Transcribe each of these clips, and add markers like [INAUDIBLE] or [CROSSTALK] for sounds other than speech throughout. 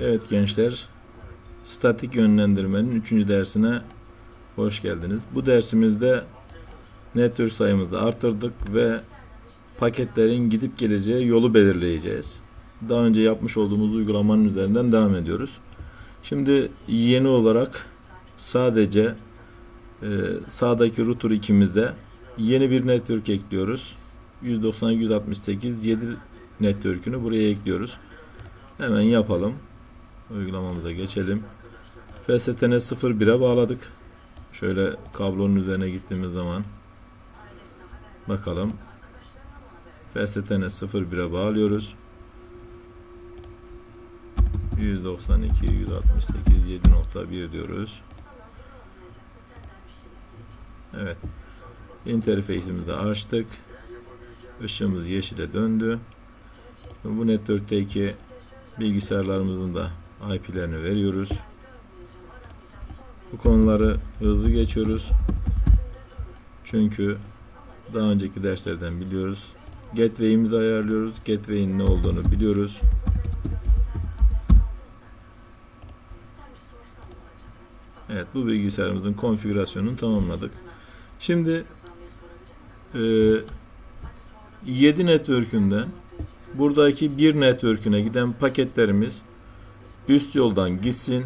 Evet gençler, statik yönlendirmenin 3. dersine hoş geldiniz. Bu dersimizde network sayımızı arttırdık ve paketlerin gidip geleceği yolu belirleyeceğiz. Daha önce yapmış olduğumuz uygulamanın üzerinden devam ediyoruz. Şimdi yeni olarak sadece e, sağdaki router ikimize yeni bir network ekliyoruz. 190 168 7 network'ünü buraya ekliyoruz. Hemen yapalım. Uygulamamıza geçelim. FSTN 01'e bağladık. Şöyle kablonun üzerine gittiğimiz zaman bakalım. FSTN 01'e bağlıyoruz. 192 168 7.1 diyoruz. Evet. Interface'imizi açtık. Işığımız yeşile döndü. Bu network'teki bilgisayarlarımızın da IP'lerini veriyoruz. Bu konuları hızlı geçiyoruz. Çünkü daha önceki derslerden biliyoruz. Gateway'imizi ayarlıyoruz. Gateway'in ne olduğunu biliyoruz. Evet bu bilgisayarımızın konfigürasyonunu tamamladık. Şimdi e, 7 network'ünden buradaki bir network'üne giden paketlerimiz üst yoldan gitsin.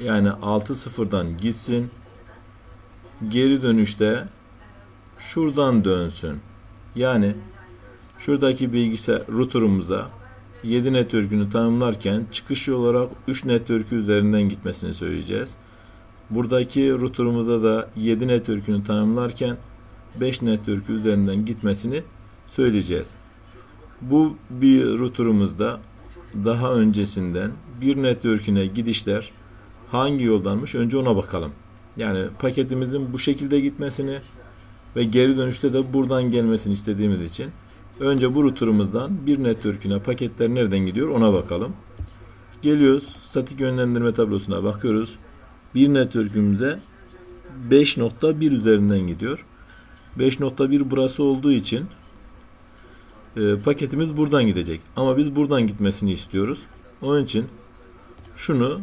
Yani 6.0'dan gitsin. Geri dönüşte şuradan dönsün. Yani şuradaki bilgisayar router'ımıza 7 network'ünü tanımlarken çıkış olarak 3 network'ü üzerinden gitmesini söyleyeceğiz. Buradaki router'ımıza da 7 network'ünü tanımlarken 5 network'ü üzerinden gitmesini söyleyeceğiz. Bu bir router'ımızda daha öncesinden bir network'üne gidişler hangi yoldanmış önce ona bakalım. Yani paketimizin bu şekilde gitmesini ve geri dönüşte de buradan gelmesini istediğimiz için önce bu router'ımızdan bir network'üne paketler nereden gidiyor ona bakalım. Geliyoruz statik yönlendirme tablosuna bakıyoruz. Bir network'ümüze 5.1 üzerinden gidiyor. 5.1 burası olduğu için e, paketimiz buradan gidecek. Ama biz buradan gitmesini istiyoruz. Onun için şunu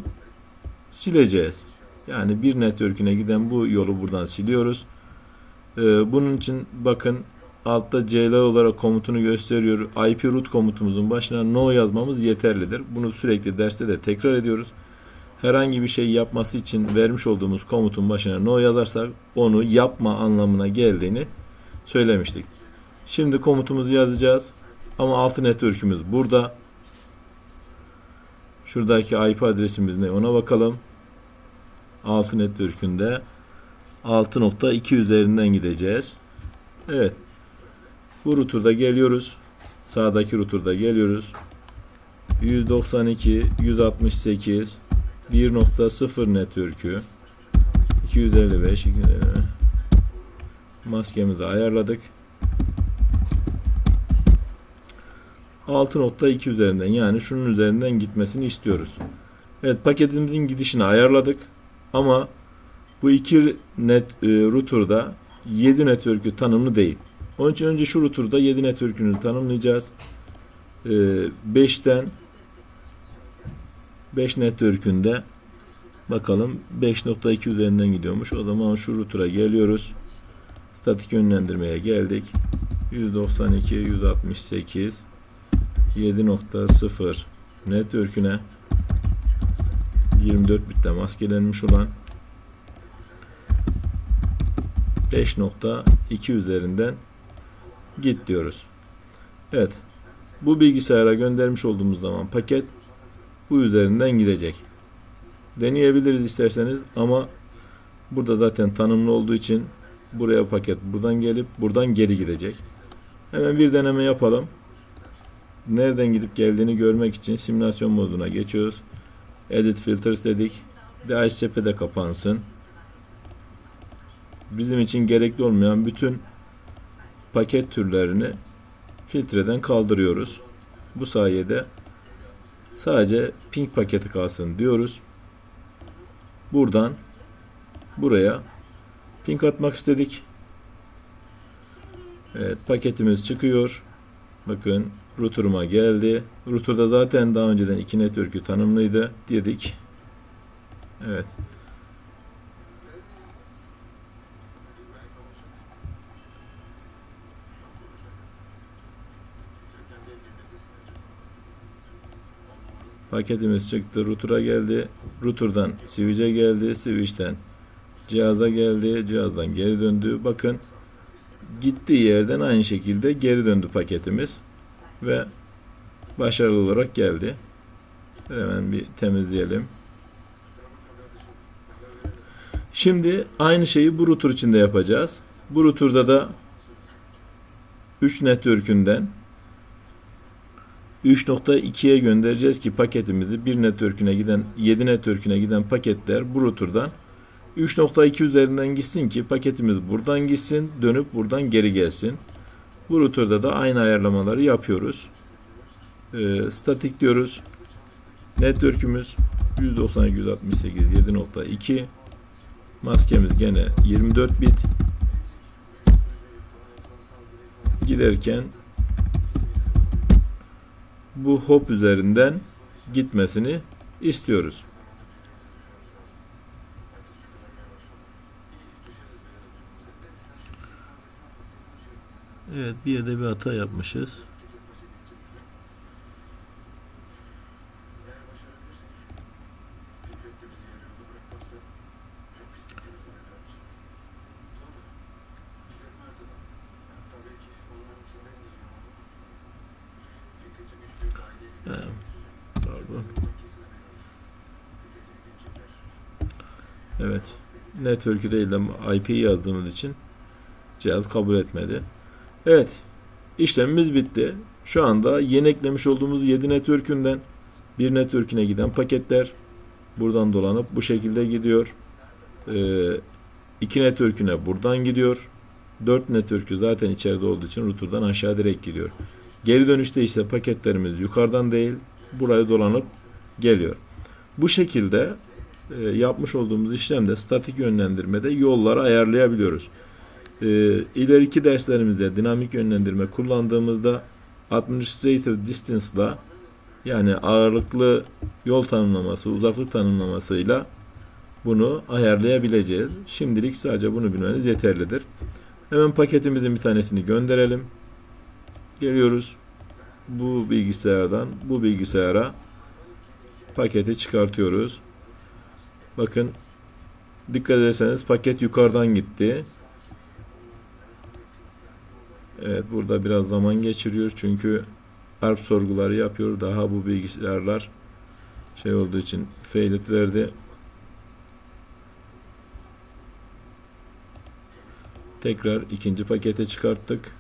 sileceğiz. Yani bir network'üne giden bu yolu buradan siliyoruz. E, bunun için bakın altta CL olarak komutunu gösteriyor. IP root komutumuzun başına no yazmamız yeterlidir. Bunu sürekli derste de tekrar ediyoruz. Herhangi bir şey yapması için vermiş olduğumuz komutun başına no yazarsak onu yapma anlamına geldiğini söylemiştik. Şimdi komutumuzu yazacağız. Ama altı network'ümüz burada. Şuradaki IP adresimiz ne ona bakalım. Altı network'ünde 6.2 üzerinden gideceğiz. Evet. Bu router'da geliyoruz. Sağdaki router'da geliyoruz. 192 168 1.0 network'ü 255 255 maskemizi ayarladık. 6.2 üzerinden yani şunun üzerinden gitmesini istiyoruz. Evet paketimizin gidişini ayarladık. Ama bu iki net e, router'da 7 network'ü tanımlı değil. Onun için önce şu router'da 7 network'ünü tanımlayacağız. E, 5'ten 5 network'ünde bakalım 5.2 üzerinden gidiyormuş. O zaman şu router'a geliyoruz. Statik yönlendirmeye geldik. 192 168 7.0 network'üne 24 bitte maskelenmiş olan 5.2 üzerinden git diyoruz. Evet. Bu bilgisayara göndermiş olduğumuz zaman paket bu üzerinden gidecek. Deneyebiliriz isterseniz ama burada zaten tanımlı olduğu için buraya paket buradan gelip buradan geri gidecek. Hemen bir deneme yapalım nereden gidip geldiğini görmek için simülasyon moduna geçiyoruz. Edit Filters dedik. DHCP de kapansın. Bizim için gerekli olmayan bütün paket türlerini filtreden kaldırıyoruz. Bu sayede sadece ping paketi kalsın diyoruz. Buradan buraya ping atmak istedik. Evet paketimiz çıkıyor. Bakın router'ıma geldi. Router'da zaten daha önceden iki network'ü tanımlıydı dedik. Evet. Paketimiz çıktı. Router'a geldi. Router'dan switch'e geldi. Switch'ten cihaza geldi. Cihazdan geri döndü. Bakın gittiği yerden aynı şekilde geri döndü paketimiz. Ve başarılı olarak geldi. Hemen bir temizleyelim. Şimdi aynı şeyi bu router için de yapacağız. Bu router'da da 3 network'ünden 3.2'ye göndereceğiz ki paketimizi bir network'üne giden 7 network'üne giden paketler bu router'dan 3.2 üzerinden gitsin ki paketimiz buradan gitsin dönüp buradan geri gelsin. Bu router'da da aynı ayarlamaları yapıyoruz. Ee, statik diyoruz. Network'ümüz 192 168 7.2 Maskemiz gene 24 bit. Giderken bu hop üzerinden gitmesini istiyoruz. Evet bir yerde bir hata yapmışız. Ee, Pardon. Evet. Network'ü değil de IP yazdığımız için cihaz kabul etmedi. Evet. işlemimiz bitti. Şu anda yeni eklemiş olduğumuz 7 network'ünden bir network'üne giden paketler buradan dolanıp bu şekilde gidiyor. Ee, iki network'üne buradan gidiyor. 4 network'ü zaten içeride olduğu için router'dan aşağı direkt gidiyor. Geri dönüşte ise paketlerimiz yukarıdan değil buraya dolanıp geliyor. Bu şekilde e, yapmış olduğumuz işlemde statik yönlendirmede yolları ayarlayabiliyoruz. E, ileriki derslerimizde dinamik yönlendirme kullandığımızda administrative distance'la yani ağırlıklı yol tanımlaması, uzaklık tanımlamasıyla bunu ayarlayabileceğiz. Şimdilik sadece bunu bilmeniz yeterlidir. Hemen paketimizin bir tanesini gönderelim. Geliyoruz. Bu bilgisayardan bu bilgisayara paketi çıkartıyoruz. Bakın dikkat ederseniz paket yukarıdan gitti. Evet burada biraz zaman geçiriyor çünkü ARP sorguları yapıyor. Daha bu bilgisayarlar şey olduğu için failit verdi. Tekrar ikinci pakete çıkarttık.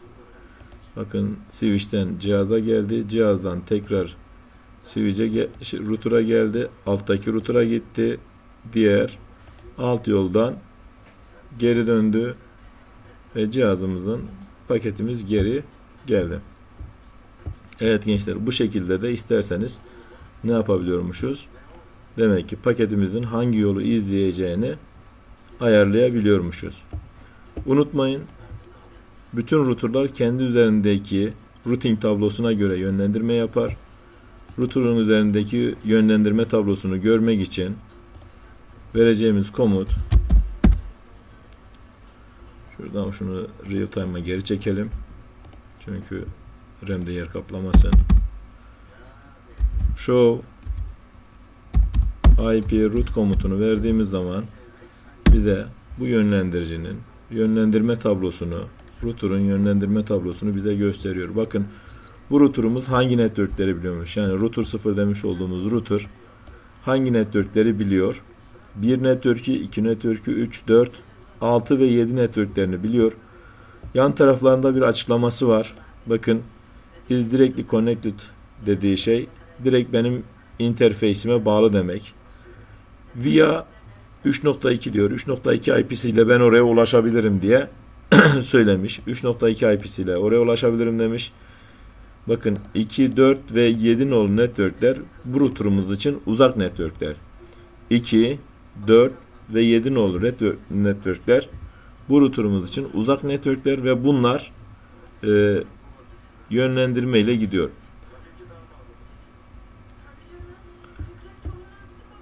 Bakın switch'ten cihaza geldi. Cihazdan tekrar switch'e ge şey, router'a geldi. Alttaki router'a gitti. Diğer alt yoldan geri döndü ve cihazımızın paketimiz geri geldi. Evet gençler bu şekilde de isterseniz ne yapabiliyormuşuz? Demek ki paketimizin hangi yolu izleyeceğini ayarlayabiliyormuşuz. Unutmayın bütün routerlar kendi üzerindeki routing tablosuna göre yönlendirme yapar. Router'ın üzerindeki yönlendirme tablosunu görmek için vereceğimiz komut şuradan şunu real time'a geri çekelim. Çünkü RAM'de yer kaplamasın. Show IP root komutunu verdiğimiz zaman bize bu yönlendiricinin yönlendirme tablosunu router'ın yönlendirme tablosunu bize gösteriyor. Bakın bu router'umuz hangi networkleri biliyormuş. Yani router 0 demiş olduğumuz router hangi networkleri biliyor. 1 network'ü, 2 network'ü, 3, 4, 6 ve 7 networklerini biliyor. Yan taraflarında bir açıklaması var. Bakın is directly connected dediği şey direkt benim interface'ime bağlı demek. Via 3.2 diyor. 3.2 IP'siyle ben oraya ulaşabilirim diye [CLEARS THROAT] söylemiş. 3.2 IP'siyle oraya ulaşabilirim demiş. Bakın 2, 4 ve 7 nolu networkler bu router'ımız için uzak networkler. 2, 4 ve 7 nolu networkler bu router'ımız için uzak networkler ve bunlar e, yönlendirme ile gidiyor.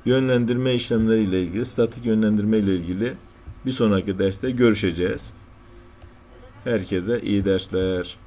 Yönlendirme işlemleri ile ilgili, statik yönlendirme ile ilgili bir sonraki derste görüşeceğiz. Herkese iyi dersler.